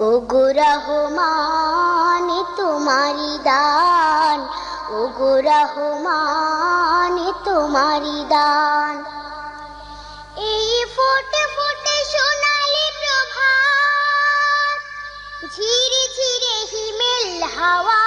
ওগো রহমান তোমারি দান। ওগো রহমান তোমারি দান। এই ফোটে ফোটে সোনালি প্রভাত ঝিরে ঝিরে হিমেল হাওয়া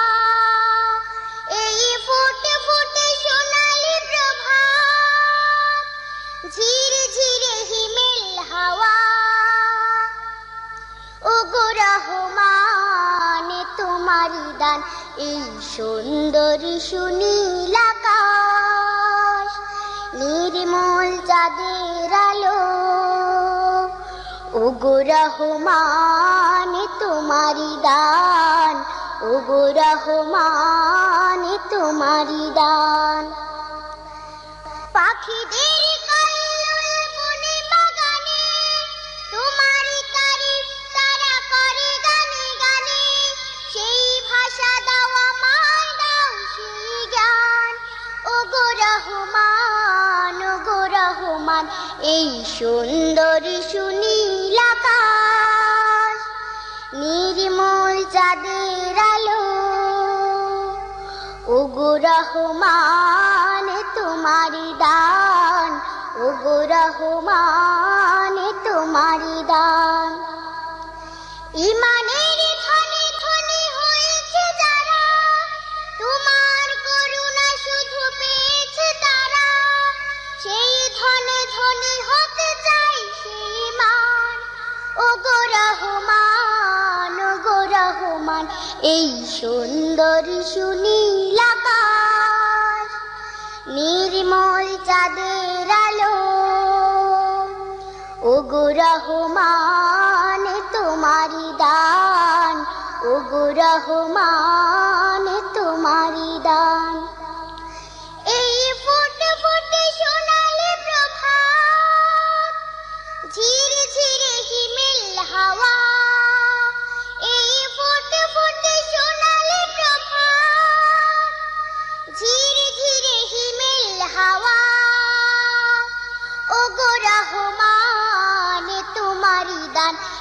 তোমারি দান এই সুন্দরী সুনীল আকাশ, নির্মল চাঁদের আলো। ওগো রহমান তোমারি দান ওগো রহমান তোমারি দান পাখিদের রহমান ও গো রহমান, এই সুন্দর সুনীল আকাশ নির্মল চাঁদের আলো। ওগো রহমান, তোমারি দান, ওগো রহমান, তোমারি এই সুন্দর সুনীল নির্মল চাঁদের আলো। ওগো রহমান তোমারি দান। ওগো রহমান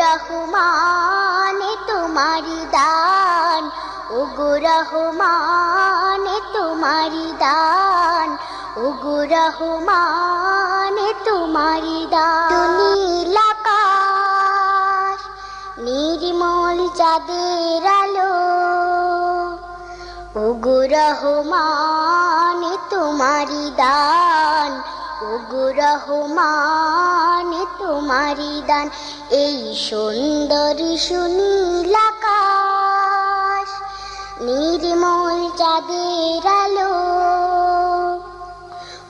রহমান তোমারি দান ওগো রহমান তোমারি দান ওগো রহমান তোমারি দান। নীল আকাশ, নির্মল চাঁদের আলো ওগো রহমান তোমারি দান রহমান তোমারি দান। এই সুন্দরী সুনীল আকাশ নির্মল চাঁদের আলো।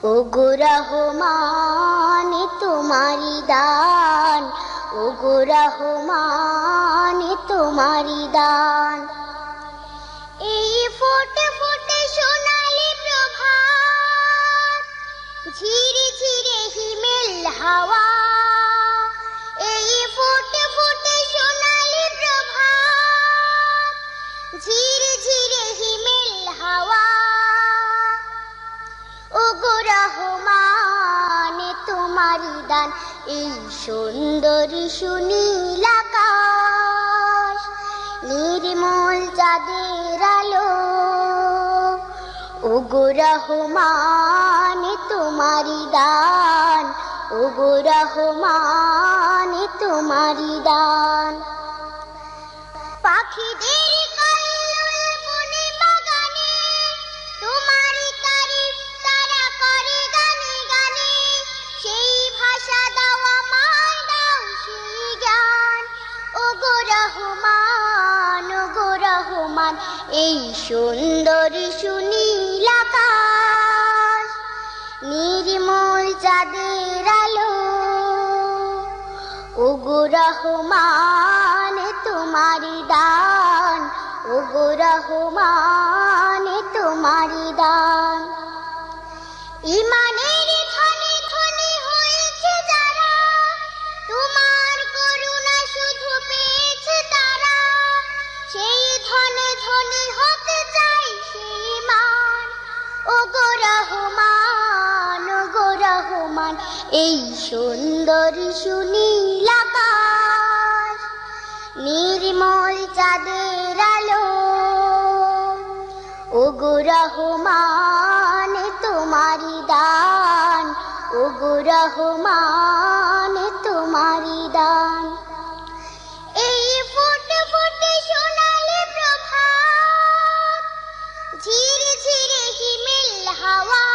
ওগো রহমান তোমারি দান। ওগো রহমান তোমারি দান। এই ফোটে ফোটে সোনালি প্রভাত, ঝিরে হাওয়া। এই ফোটে ফোটে সোনালি প্রভাত। ঝিরে হাওয়া। ওগো রহমান তোমারি দান এই সুন্দরী সুনীল আকাশ। নির্মল চাঁদের আলো। ওগো রহমান তোমারি দান ও গো রহমান তোমারি দান। পাখিদের রহমান এই সুন্দর সুনীল আকাশ। নির্মল চাঁদের আলো ও গো রহমান তোমার দান ও গো রহমান তোমার দান। ইমানের এই সুন্দর সুনীল আকাশ নির্মল চাঁদের আলো। ও গো রহমান তোমারি দান। ও গো রহমান তোমারি দান। এই ফুটে ফুটে সোনালি প্রভাত ধীরে ধীরে হিমেল হাওয়া।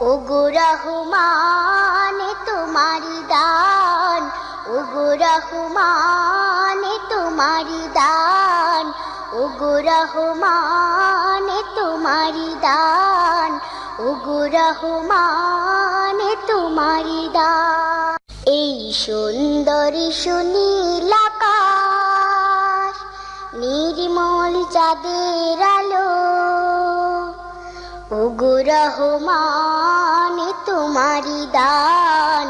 ও গো রহমান তোমারি দান। ও গো রহমান তোমারি দান। ও গো রহমান তোমারি দান। ও গো রহমান তোমারি দান। এই সুন্দর সুনীল আকাশ, নির্মল চাঁদের আলো রহমান তোমারি দান।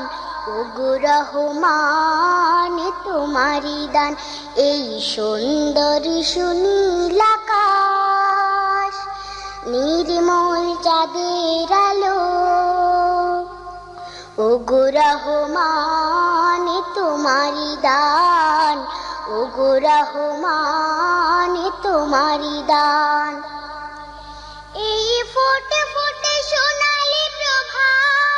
ও গো রহমান তোমারি দান। এই সুন্দর সুনীল আকাশ, নির্মল চাঁদের আলো। ও গো রহমান তোমারি দান। ও গো রহমান তোমারি দান।